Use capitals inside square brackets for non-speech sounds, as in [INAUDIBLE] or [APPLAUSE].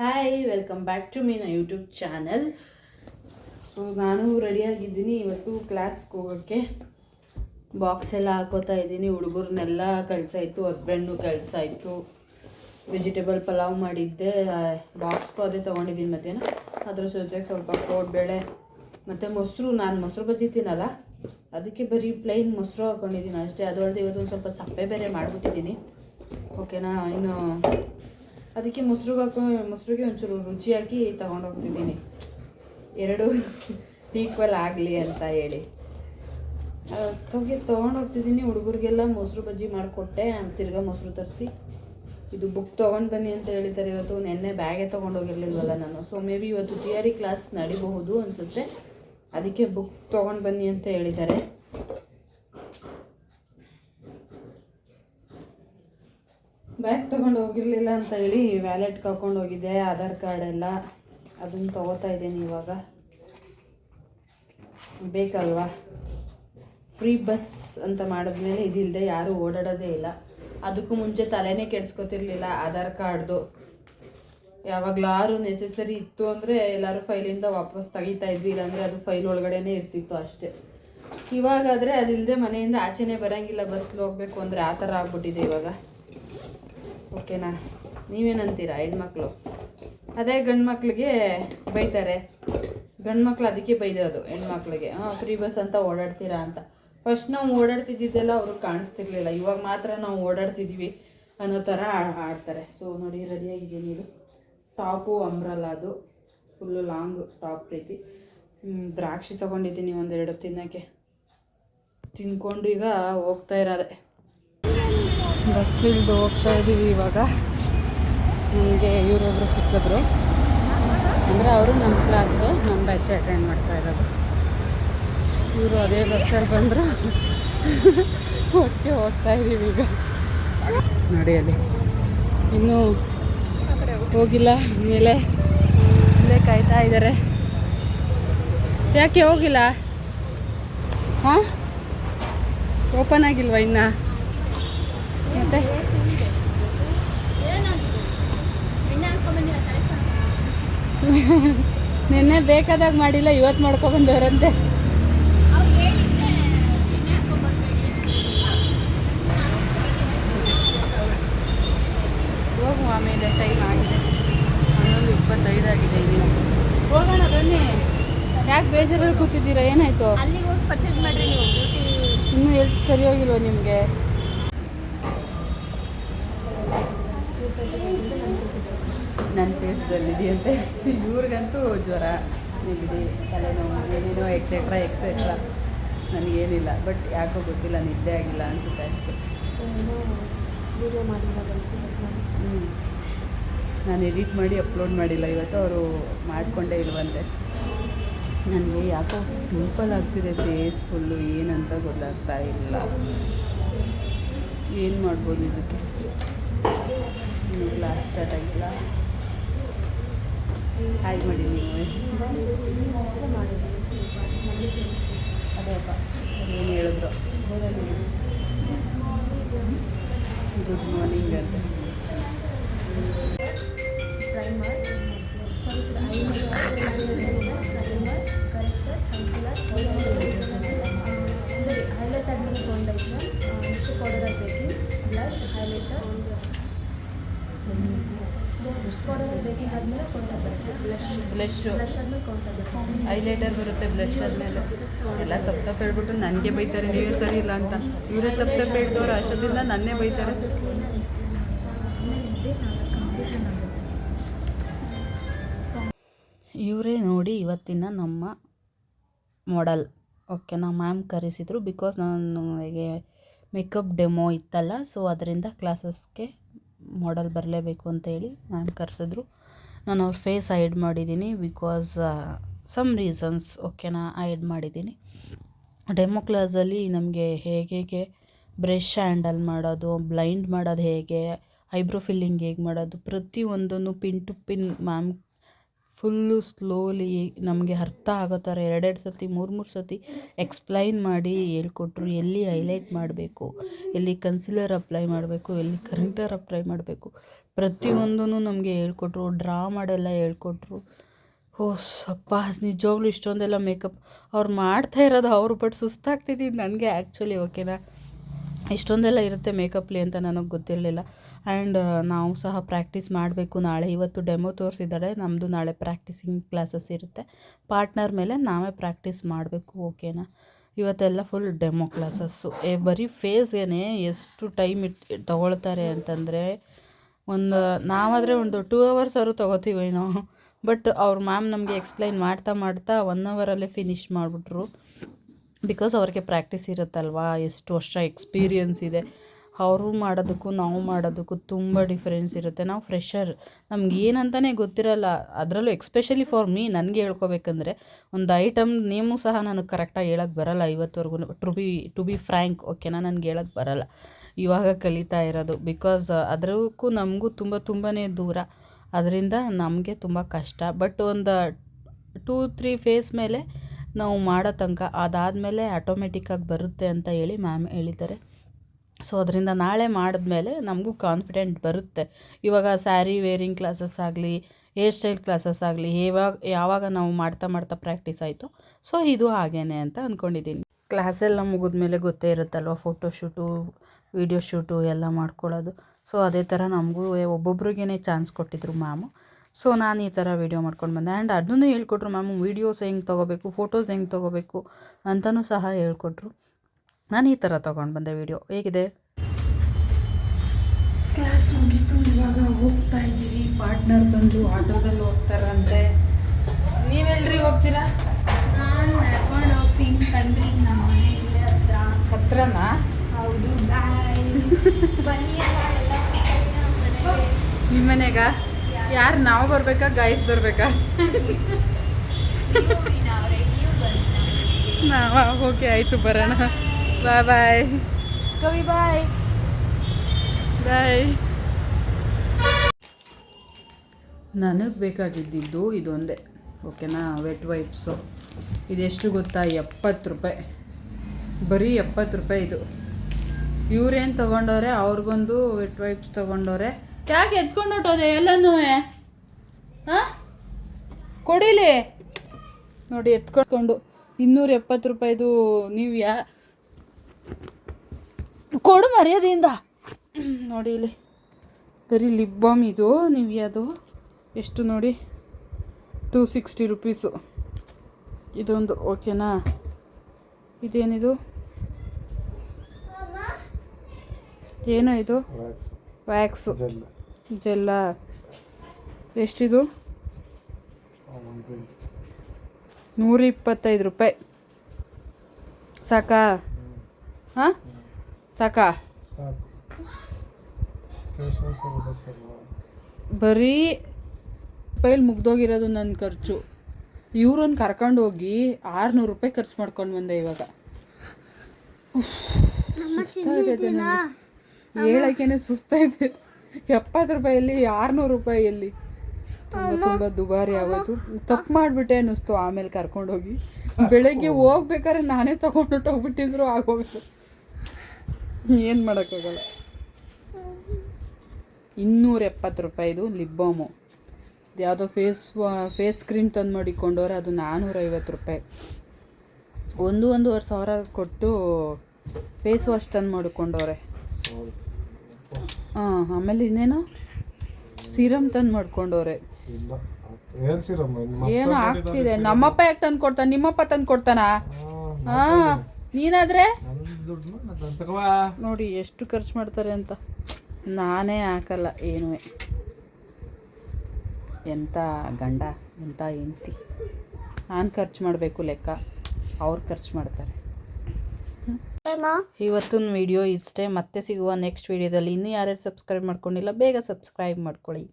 Hi welcome back to me ನಾ YouTube channel so ನಾನು ರೆಡಿಯಾಗಿದ್ದೀನಿ ಇವತ್ತು ಕ್ಲಾಸ್ಗೆ ಹೋಗೋಕ್ಕೆ ಬಾಕ್ಸ್ ಎಲ್ಲ ಹಾಕೋತಾ ಇದ್ದೀನಿ. ಹುಡುಗರನ್ನೆಲ್ಲ ಕಳ್ಸಾಯಿತು ಹಸ್ಬೆಂಡು ಕಳ್ಸಾಯಿತು ವೆಜಿಟೇಬಲ್ ಪಲಾವ್ ಮಾಡಿದ್ದೆ. ಬಾಕ್ಸ್ಗೂ ಅದೇ ತೊಗೊಂಡಿದ್ದೀನಿ ಮಧ್ಯಾಹ್ನ. ಅದ್ರ ಜೊತೆಗೆ ಸ್ವಲ್ಪ ಕೋಡ್ಬೇಳೆ ಮತ್ತು ಮೊಸರು. ನಾನು ಮೊಸರು ಬಜ್ಜಿ ತಿನ್ನಲ್ಲ. ಅದಕ್ಕೆ ಬರೀ ಪ್ಲೈನ್ ಮೊಸರು ಹಾಕೊಂಡಿದ್ದೀನಿ. ಅಷ್ಟೇ. ಅದು ಅಲ್ಲದೆ ಇವತ್ತು ಒಂದು ಸ್ವಲ್ಪ ಸಪ್ಪೆ ಬೇರೆ ಮಾಡಿಬಿಟ್ಟಿದ್ದೀನಿ. ಓಕೆನಾ ಇನ್ನು ಅದಕ್ಕೆ ಮೊಸರು ಹಾಕೋ, ಮೊಸರಿಗೆ ಒಂಚೂರು ರುಚಿ ಹಾಕಿ ತಗೊಂಡೋಗ್ತಿದ್ದೀನಿ ಎರಡು ಈಕ್ವಲ್ ಆಗಲಿ ಅಂತ ಹೇಳಿ. ತೊಗೆ ಹೋಗ್ತಿದ್ದೀನಿ. ಹುಡುಗರಿಗೆಲ್ಲ ಮೊಸರು ಬಜ್ಜಿ ಮಾಡಿಕೊಟ್ಟೆ. ತಿರ್ಗಾ ಮೊಸರು ತರಿಸಿ. ಇದು ಬುಕ್ ತೊಗೊಂಡು ಬನ್ನಿ ಅಂತ ಹೇಳಿದ್ದಾರೆ ಇವತ್ತು. ನೆನ್ನೆ ಬ್ಯಾಗೆ ತೊಗೊಂಡೋಗಿರ್ಲಿಲ್ವಲ್ಲ ನಾನು. ಸೊ ಮೇ ಬಿ ಇವತ್ತು ಥಿಯರಿ ಕ್ಲಾಸ್ ನಡಿಬಹುದು ಅನಿಸುತ್ತೆ. ಅದಕ್ಕೆ ಬುಕ್ ತೊಗೊಂಡು ಬನ್ನಿ ಅಂತ ಹೇಳಿದ್ದಾರೆ. ಬ್ಯಾಗ್ ತೊಗೊಂಡು ಹೋಗಿರಲಿಲ್ಲ ಅಂತ ಹೇಳಿ ವ್ಯಾಲೆಟ್ ಕರ್ಕೊಂಡು ಹೋಗಿದ್ದೆ, ಆಧಾರ್ ಕಾರ್ಡ್ ಎಲ್ಲ. ಅದನ್ನು ತಗೋತಾ ಇದ್ದೀನಿ ಇವಾಗ. ಬೇಕಲ್ವಾ? ಫ್ರೀ ಬಸ್ ಅಂತ ಮಾಡಿದ್ಮೇಲೆ ಇದಿಲ್ಲದೆ ಯಾರೂ ಓಡಾಡೋದೇ ಇಲ್ಲ. ಅದಕ್ಕೂ ಮುಂಚೆ ತಲೆನೇ ಕೆಡ್ಸ್ಕೊತಿರ್ಲಿಲ್ಲ ಆಧಾರ್ ಕಾರ್ಡ್ದು. ಯಾವಾಗಲಾರು ನೆಸೆಸರಿ ಇತ್ತು ಅಂದರೆ ಎಲ್ಲರೂ ಫೈಲಿಂದ ವಾಪಸ್ ತೆಗಿತಾ ಇದ್ವಿ, ಇಲ್ಲಾಂದರೆ ಅದು ಫೈಲ್ ಒಳಗಡೆನೇ ಇರ್ತಿತ್ತು ಅಷ್ಟೇ. ಇವಾಗಾದರೆ ಅದಿಲ್ಲದೆ ಮನೆಯಿಂದ ಆಚೆನೇ ಬರೋಂಗಿಲ್ಲ, ಬಸ್ಲಿ ಹೋಗ್ಬೇಕು ಅಂದರೆ ಆ ಥರ ಆಗ್ಬಿಟ್ಟಿದೆ ಇವಾಗ. ಓಕೆನಾ ನೀವೇನಂತೀರಾ ಹೆಣ್ಮಕ್ಳು? ಅದೇ ಗಂಡು ಮಕ್ಳಿಗೆ ಬೈತಾರೆ. ಗಂಡು ಮಕ್ಳು ಅದಕ್ಕೆ ಬೈದೋದು ಹೆಣ್ಮಕ್ಳಿಗೆ. ಹಾಂ ಫ್ರೀ ಬಸ್ ಅಂತ ಓಡಾಡ್ತೀರಾ ಅಂತ. ಫಸ್ಟ್ ನಾವು ಓಡಾಡ್ತಿದ್ದಿದ್ದೆಲ್ಲ ಅವ್ರಿಗೆ ಕಾಣಿಸ್ತಿರ್ಲಿಲ್ಲ. ಇವಾಗ ಮಾತ್ರ ನಾವು ಓಡಾಡ್ತಿದ್ವಿ ಅನ್ನೋ ಥರ ಆಡ್ತಾರೆ. ಸೊ ನೋಡಿ ರೆಡಿಯಾಗಿದ್ದೀನಿ ಇದು ಟಾಪು ಅಂಬ್ರಲ್ಲ ಅದು. ಫುಲ್ಲು ಲಾಂಗ್ ಟಾಪ್ ರೀತಿ. ದ್ರಾಕ್ಷಿ ತೊಗೊಂಡಿದ್ದೀನಿ ಒಂದೆರಡು ತಿನ್ನೋಕ್ಕೆ. ತಿನ್ಕೊಂಡು ಈಗ ಹೋಗ್ತಾ ಇರೋದೆ. ಬಸ್ ಇಳಿದು ಹೋಗ್ತಾ ಇದ್ದೀವಿ ಇವಾಗ. ನಮಗೆ ಇವರೊಬ್ಬರು ಸಿಕ್ಕಿದ್ರು. ಅಂದರೆ ಅವರು ನಮ್ಮ ಕ್ಲಾಸು ನಮ್ಮ ಬ್ಯಾಚ್ ಅಟೆಂಡ್ ಮಾಡ್ತಾ ಇರೋದು. ಇವರು ಅದೇ ಬಸ್ಸಲ್ಲಿ ಬಂದರು. ಹೊಟ್ಟೆ ಹೋಗ್ತಾ ಇದ್ದೀವಿ ಈಗ. ನೋಡಿ ಅಲ್ಲಿ. ಇನ್ನೂ ಹೋಗಿಲ್ಲ, ಮೇಲೆ ಇಲ್ಲೇ ಕಾಯ್ತಾ ಇದ್ದಾರೆ ಯಾಕೆ ಹೋಗಿಲ್ಲ? ಹಾಂ? ಓಪನ್ ಆಗಿಲ್ವಾ ಇನ್ನ? ಮತ್ತೆ? [LAUGHS] ನಿನ್ನೆ ಬೇಕಾದಾಗ ಮಾಡಿಲ್ಲ ಇವತ್ತು ಮಾಡ್ಕೊ ಬಂದವರಂತೆ ಹೋಗುವ ಆಮೇಲೆ ಟೈಮ್ ಆಗಿದೆ. ಹನ್ನೊಂದು ಇಪ್ಪತ್ತೈದು ಆಗಿದೆ ಇನ್ನು ಹೋಗೋಣ ಬನ್ನಿ. ಯಾಕೆ ಬೇಜಾರಲ್ಲಿ ಕೂತಿದ್ದೀರಾ? ಏನಾಯ್ತು? ಅಲ್ಲಿಗೆ ಹೋಗಿ ಪರ್ಚೇಸ್ ಮಾಡ್ರಿ ನೀವು. ಬ್ಯೂಟಿ ಇನ್ನೂ ಎಲ್ಲಿ ಸರಿ ಹೋಗಿಲ್ವ ನಿಮಗೆ? ನನ್ನ ಫೇಸ್ದಲ್ಲಿದೆಯಂತೆ ಇವ್ರಿಗಂತೂ ಜ್ವರ ನೆಗಡಿ ತಲೆನೋವು ಏನೇನೋ ಎಕ್ಸೆಟ್ರಾ ಎಕ್ಸೆಟ್ರಾ ನನಗೇನಿಲ್ಲ. ಬಟ್ ಯಾಕೋ ಗೊತ್ತಿಲ್ಲ ನಿದ್ದೆ ಆಗಿಲ್ಲ ಅನಿಸುತ್ತೆ ಅಷ್ಟೇ. ವಿಡಿಯೋ ಹ್ಞೂ ನಾನು. ಎಡಿಟ್ ಮಾಡಿ ಅಪ್ಲೋಡ್ ಮಾಡಿಲ್ಲ. ಇವತ್ತು ಅವರು ಮಾಡಿಕೊಂಡೇ ಇಲ್ವಂತೆ. ನನಗೆ ಯಾಕೋ ಪಿಂಪಲ್ ಆಗ್ತಿದೆ ಫೇಸ್ ಫುಲ್ಲು ಏನಂತ ಗೊತ್ತಾಗ್ತಾ ಇಲ್ಲ. ಏನು ಮಾಡ್ಬೋದು ಇದಕ್ಕೆ? ಇನ್ನು ಕ್ಲಾಸ್ ಸ್ಟಾರ್ಟ್ ಆಗಿಲ್ಲ. ಹಾಯ್ ಮಾಡಿ ನೀವು ಅದೇಪ್ಪ ಏನು ಹೇಳಿದ್ರು? ಗುಡ್ ಮಾರ್ನಿಂಗ್ ಅಂತ. ಟ್ರೈ ಸಾರಿ ಆದಮೇಲೆ ಕೌಂಟರ್ ಬರುತ್ತೆ. ಬ್ಲಷ್ ಬ್ಲಶ್ಶು ಬ್ಲಷ್ ಆದಮೇಲೆ ಕೌಂಟರ್ ಬರುತ್ತೆ. ಹೈಲೈಟರ್ ಬರುತ್ತೆ ಬ್ಲಷ್ ಆದಮೇಲೆ ಎಲ್ಲ ತಪ್ಪು ತಪ್ಪು ಹೇಳ್ಬಿಟ್ಟು ನನಗೆ ಬೈತಾರೆ ನೀವೇ ಸರಿ ಇಲ್ಲ ಅಂತ. ಇವರೇ ತಪ್ಪು ತಪ್ಪು ಹೇಳ್ತವ್ರು ಅಷ್ಟದಿಂದ ನನ್ನೇ ಬೈತಾರೆ. ಇವರೇ ನೋಡಿ ಇವತ್ತಿನ ನಮ್ಮ ಮಾಡೆಲ್ ಓಕೆನಾ ಮ್ಯಾಮ್ ಕರೆಸಿದ್ರು ಬಿಕಾಸ್ ನನಗೆ ಮೇಕಪ್ ಡೆಮೋ ಇತ್ತಲ್ಲ ಸೊ ಅದರಿಂದ ಕ್ಲಾಸಸ್ಗೆ ಮಾಡಲ್ ಬರಲೇಬೇಕು ಅಂತ ಹೇಳಿ ಮ್ಯಾಮ್ ಕರೆಸಿದ್ರು. ನಾನು ಅವ್ರ ಫೇಸ್ ಹೈಡ್ ಮಾಡಿದ್ದೀನಿ ಬಿಕಾಸ್ ಸಮ್ ರೀಸನ್ಸ್ ಓಕೆನಾ ಹೈಡ್ ಮಾಡಿದ್ದೀನಿ. ಡೆಮೋ ಕ್ಲಾಸಲ್ಲಿ ನಮಗೆ ಹೇಗೆ ಹೇಗೆ ಬ್ರಷ್ ಹ್ಯಾಂಡಲ್ ಮಾಡೋದು ಬ್ಲೈಂಡ್ ಮಾಡೋದು ಹೇಗೆ ಐಬ್ರೋ ಫಿಲ್ಲಿಂಗ್ ಹೇಗೆ ಮಾಡೋದು, ಪ್ರತಿಯೊಂದನ್ನು pin to pin ma'am full slowly ನಮಗೆ ಅರ್ಥ ಆಗೋ ಥರ ಎರಡೆರಡು ಸತಿ, ಮೂರು ಮೂರು ಸತಿ ಎಕ್ಸ್ಪ್ಲೈನ್ ಮಾಡಿ ಹೇಳ್ಕೊಟ್ರು. ಎಲ್ಲಿ ಹೈಲೈಟ್ ಮಾಡಬೇಕು? ಎಲ್ಲಿ ಕನ್ಸಿಲರ್ ಅಪ್ಲೈ ಮಾಡಬೇಕು? ಎಲ್ಲಿ ಕರೆಂಟರ್ ಅಪ್ಲೈ ಮಾಡಬೇಕು? ಪ್ರತಿಯೊಂದೂ ನಮಗೆ ಹೇಳ್ಕೊಟ್ರು. ಡ್ರಾ ಮಾಡೆಲ್ಲ ಹೇಳ್ಕೊಟ್ರು. ಓ ಸಪ್ಪ, ನಿಜವಾಗ್ಲೂ ಇಷ್ಟೊಂದೆಲ್ಲ ಮೇಕಪ್ ಅವ್ರು ಮಾಡ್ತಾ ಇರೋದು ಅವರು, ಬಟ್ ಸುಸ್ತಾಗ್ತಿದ್ದು ನನಗೆ ಆ್ಯಕ್ಚುಲಿ ಓಕೆನಾ ಇಷ್ಟೊಂದೆಲ್ಲ ಇರುತ್ತೆ ಮೇಕಪ್ಲಿ ಅಂತ ನನಗೆ ಗೊತ್ತಿರಲಿಲ್ಲ. ಆ್ಯಂಡ್ ನಾವು ಸಹ ಪ್ರಾಕ್ಟೀಸ್ ಮಾಡಬೇಕು ನಾಳೆ. ಇವತ್ತು ಡೆಮೋ ತೋರಿಸಿದ್ದಾರೆ ನಮ್ಮದು ನಾಳೆ ಪ್ರಾಕ್ಟೀಸಿಂಗ್ ಕ್ಲಾಸಸ್ ಇರುತ್ತೆ. ಪಾರ್ಟ್ನರ್ ಮೇಲೆ ನಾವೇ ಪ್ರಾಕ್ಟೀಸ್ ಮಾಡಬೇಕು ಓಕೆನಾ ಇವತ್ತೆಲ್ಲ ಫುಲ್ ಡೆಮೋ ಕ್ಲಾಸಸ್ಸು ಏ, ಬರೀ ಫೇಸ್ಗೇ ಎಷ್ಟು ಟೈಮ್ ಇಟ್, ತೊಗೊಳ್ತಾರೆ ಅಂತಂದರೆ ಒಂದು, ನಾವಾದರೆ ಒಂದು ಟೂ ಅವರ್ಸ್ ಅವರು ತೊಗೋತೀವಿ ನಾವು ಬಟ್ ಅವ್ರ ಮ್ಯಾಮ್ ನಮಗೆ ಎಕ್ಸ್ಪ್ಲೈನ್ ಮಾಡ್ತಾ ಮಾಡ್ತಾ ಒನ್ ಅವರಲ್ಲೇ ಫಿನಿಷ್ ಮಾಡಿಬಿಟ್ರು. ಬಿಕಾಸ್ ಅವ್ರಿಗೆ ಪ್ರಾಕ್ಟೀಸ್ ಇರುತ್ತಲ್ವಾ? ಎಷ್ಟು ವರ್ಷ ಎಕ್ಸ್ಪೀರಿಯನ್ಸ್ ಇದೆ. ಅವರು ಮಾಡೋದಕ್ಕೂ ನಾವು ಮಾಡೋದಕ್ಕೂ ತುಂಬ ಡಿಫ್ರೆನ್ಸ್ ಇರುತ್ತೆ. ನಾವು ಫ್ರೆಷರ್ ನಮ್ಗೆ ಏನಂತಲೇ ಗೊತ್ತಿರಲ್ಲ, ಅದರಲ್ಲೂ ಎಕ್ಸ್ಪೆಷಲಿ ಫಾರ್ ಮೀ ನನಗೆ ಹೇಳ್ಕೊಬೇಕಂದ್ರೆ ಒಂದು ಐಟಮ್ ನೇಮು ಸಹ ನನಗೆ ಕರೆಕ್ಟಾಗಿ ಹೇಳೋಕ್ಕೆ ಬರಲ್ಲ ಐವತ್ತುವರೆಗೂ. To be to be frank ಓಕೆನಾ ನನಗೆ ಹೇಳೋಕ್ಕೆ ಬರಲ್ಲ. ಇವಾಗ ಕಲಿತಾ ಇರೋದು ಬಿಕಾಸ್ ಅದಕ್ಕೂ ನಮಗೂ ತುಂಬ ತುಂಬಾ ದೂರ. ಅದರಿಂದ ನಮಗೆ ತುಂಬ ಕಷ್ಟ. ಬಟ್ ಒಂದು ಟೂ ತ್ರೀ ಫೇಸ್ ಮೇಲೆ ನಾವು ಮಾಡೋ ತನಕ ಅದಾದಮೇಲೆ ಆಟೋಮೆಟಿಕ್ಕಾಗಿ ಬರುತ್ತೆ ಅಂತ ಹೇಳಿ ಮ್ಯಾಮ್ ಹೇಳಿದ್ದಾರೆ. ಸೊ ಅದರಿಂದ ನಾಳೆ ಮಾಡಿದ್ಮೇಲೆ ನಮಗೂ ಕಾನ್ಫಿಡೆಂಟ್ ಬರುತ್ತೆ. ಇವಾಗ ಸ್ಯಾರಿ ವೇರಿಂಗ್ ಕ್ಲಾಸಸ್ ಆಗಲಿ ಹೇರ್ ಸ್ಟೈಲ್ ಕ್ಲಾಸಸ್ ಆಗಲಿ ಯಾವಾಗ ಯಾವಾಗ ನಾವು ಮಾಡ್ತಾ ಮಾಡ್ತಾ ಪ್ರಾಕ್ಟೀಸ್ ಆಯಿತು ಸೊ ಇದು ಹಾಗೇನೆ ಅಂತ ಅಂದ್ಕೊಂಡಿದ್ದೀನಿ ಕ್ಲಾಸೆಲ್ಲ ಮುಗಿದ್ಮೇಲೆ ಗೊತ್ತೇ ಇರುತ್ತಲ್ವ ಫೋಟೋಶೂಟು ವಿಡಿಯೋ ಶೂಟು ಎಲ್ಲ ಮಾಡ್ಕೊಳ್ಳೋದು. ಸೊ ಅದೇ ಥರ ನಮಗೂ ಒಬ್ಬೊಬ್ರಿಗೇ ಚಾನ್ಸ್ ಕೊಟ್ಟಿದ್ರು ಮ್ಯಾಮು. ಸೊ ನಾನು ಈ ಥರ ವೀಡಿಯೋ ಮಾಡ್ಕೊಂಡು ಬಂದೆ. ಆ್ಯಂಡ್ ಅದನ್ನು ಹೇಳ್ಕೊಟ್ರು ಮ್ಯಾಮ್ ವೀಡಿಯೋಸ್ ಹೆಂಗೆ ತೊಗೋಬೇಕು ಫೋಟೋಸ್ ಹೆಂಗೆ ತೊಗೋಬೇಕು ಅಂತಲೂ ಸಹ ಹೇಳ್ಕೊಟ್ರು. ನಾನು ಈ ಥರ ತೊಗೊಂಡು ಬಂದೆ ವೀಡಿಯೋ. ಹೇಗಿದೆ? ಕ್ಲಾಸ್ ಮುಗೀತು ಇವಾಗ ಹೋಗ್ತಾ ಇದ್ದೀವಿ. ಪಾರ್ಟ್ನರ್ ಬಂದು ಆಟೋದಲ್ಲಿ ಹೋಗ್ತಾರಂತೆ ನೀವೆಲ್ರಿ ಹೋಗ್ತೀರಾ? ನಾನು ನಡ್ಕೊಂಡು ಹೋಗ್ತೀನಿ ಕಣ್ರಿ ನಮ್ಮ ಮನೆ ಇಲ್ಲೇ ಹತ್ರ. ಹತ್ರನಾ? ಹೌದು ಬಾಯ್ ಬನ್ನಿ. ನಿಮ್ಮ ಮನೆಗ. ಯಾರು ನಾವು ಬರಬೇಕಾ ಗೈಸ್ ಬರಬೇಕಾ. ನಾವು ಓಕೆ ಆಯಿತು ಬರೋಣ. ಬಾಯ್ ಬಾಯ್ ಕವಿ ಬಾಯ್ ಬಾಯ್ ನನಗೆ ಬೇಕಾಗಿದ್ದಿದ್ದು ಇದೊಂದೇ ಓಕೆನಾ? ವೆಟ್ ವೈಪ್ಸು ಇದೆಷ್ಟು ಗೊತ್ತಾ? ಎಪ್ಪತ್ತು ರೂಪಾಯಿ. ಬರೀ ಎಪ್ಪತ್ತು ರೂಪಾಯಿ ಇದು. ಇವ್ರೇನು ತೊಗೊಂಡವ್ರೆ? ಅವ್ರಿಗೊಂದು ವೆಟ್ ವೈಪ್ಸ್ ತೊಗೊಂಡವ್ರೆ. ಯಾಕೆ ಎತ್ಕೊಂಡು ಹೊಟ್ಟೋದೆ ಎಲ್ಲನೂ? ಹಾಂ ಕೊಡಿಲಿ. ನೋಡಿ ಎತ್ಕೊಂಡು ಇನ್ನೂರ ಎಪ್ಪತ್ತು ರೂಪಾಯಿದು ನೀವು ಯಾ ಕೊಡು ಮರ್ಯಾದೆಯಿಂದ. ನೋಡಿ ಇಲ್ಲಿ. ಬರೀ ಲಿಪ್ ಬಾಮ್ ಇದು ನೀವು ಯಾವುದು? ಎಷ್ಟು ನೋಡಿ? ಟೂ ಸಿಕ್ಸ್ಟಿ ರುಪೀಸು ಇದೊಂದು ಓಕೆನಾ ಇದೇನಿದು? ಏನೋ ಇದು? ವ್ಯಾಕ್ಸ್ ಜೆಲ್ಲ ಎಷ್ಟಿದು? ನೂರ ಇಪ್ಪತ್ತೈದು ರೂಪಾಯಿ. ಸಾಕಾ? ಹಾಂ? ಸಾಕಾ ಬರೀ ಪೈಲ್ ಮುಗ್ದೋಗಿರೋದು ನನ್ನ ಖರ್ಚು. ಇವ್ರನ್ನ ಕರ್ಕೊಂಡು ಹೋಗಿ ಆರುನೂರು ರೂಪಾಯಿ ಖರ್ಚು ಮಾಡ್ಕೊಂಡು ಬಂದೆ ಇವಾಗ. ಸುಸ್ತಾಯಿದೆ. ಹೇಳಕ್ಕೇನೆ ಸುಸ್ತಾಯ್ತು. ಎಪ್ಪತ್ತು ರೂಪಾಯಲ್ಲಿ ಆರುನೂರು ರೂಪಾಯಿಯಲ್ಲಿ ತುಂಬ ತುಂಬ ದುಬಾರಿ ಆಗೋದು ತಪ್ಪು ಮಾಡಿಬಿಟ್ಟೆ ಅನ್ನಿಸ್ತು ಆಮೇಲೆ ಕರ್ಕೊಂಡೋಗಿ ಬೆಳಗ್ಗೆ ಹೋಗ್ಬೇಕಾದ್ರೆ ನಾನೇ ತಗೊಂಡು ಹೋಗ್ಬಿಟ್ಟಿದ್ರು ಆಗೋಗಿತ್ತು ಏನು ಮಾಡೋಕ್ಕಾಗಲ್ಲ. ಇನ್ನೂರ ಎಪ್ಪತ್ತು ರೂಪಾಯಿದು ಲಿಪ್ ಬಾಮು ಯಾವುದೋ ಫೇಸ್ ಫೇಸ್ ಕ್ರೀಮ್ ತಂದು ಮಾಡಿಕೊಂಡವ್ರೆ ಅದು ನಾನ್ನೂರೈವತ್ತು ರೂಪಾಯಿ. ಒಂದು ಒಂದೂವರೆ ಸಾವಿರ ಕೊಟ್ಟು ಫೇಸ್ ವಾಶ್ ತಂದು ಮಾಡಿಕೊಂಡವ್ರೆ. ಹಾಂ ಆಮೇಲೆ ಇನ್ನೇನು? ಸೀರಮ್ ತಂದು ಮಾಡ್ಕೊಂಡವ್ರೆ. ಏನೋ ಆಗ್ತಿದೆ. ನಮ್ಮಪ್ಪ ಯಾಕೆ ತಂದು ಕೊಡ್ತಾನೆ ನಿಮ್ಮಪ್ಪ ತಂದು ಕೊಡ್ತಾನಾ ಹಾಂ ನೀನಾದರೆ? ನೋಡಿ ಎಷ್ಟು ಖರ್ಚು ಮಾಡ್ತಾರೆ ಅಂತ. ನಾನೇ ಹಾಕಲ್ಲ ಏನೂ. ಎಂಥ ಗಂಡ ಎಂಥ ಹೆಂಡತಿ. ನಾನು ಖರ್ಚು ಮಾಡಬೇಕು ಲೆಕ್ಕ. ಅವ್ರು ಖರ್ಚು ಮಾಡ್ತಾರೆ. ಇವತ್ತಿನ ವಿಡಿಯೋ ಇಷ್ಟೇ. ಮತ್ತೆ ಸಿಗುವ ನೆಕ್ಸ್ಟ್ ವಿಡಿಯೋದಲ್ಲಿ ಇನ್ನೂ ಯಾರ್ಯಾರು ಸಬ್ಸ್ಕ್ರೈಬ್ ಮಾಡ್ಕೊಂಡಿಲ್ಲ ಬೇಗ ಸಬ್ಸ್ಕ್ರೈಬ್ ಮಾಡ್ಕೊಳ್ಳಿ.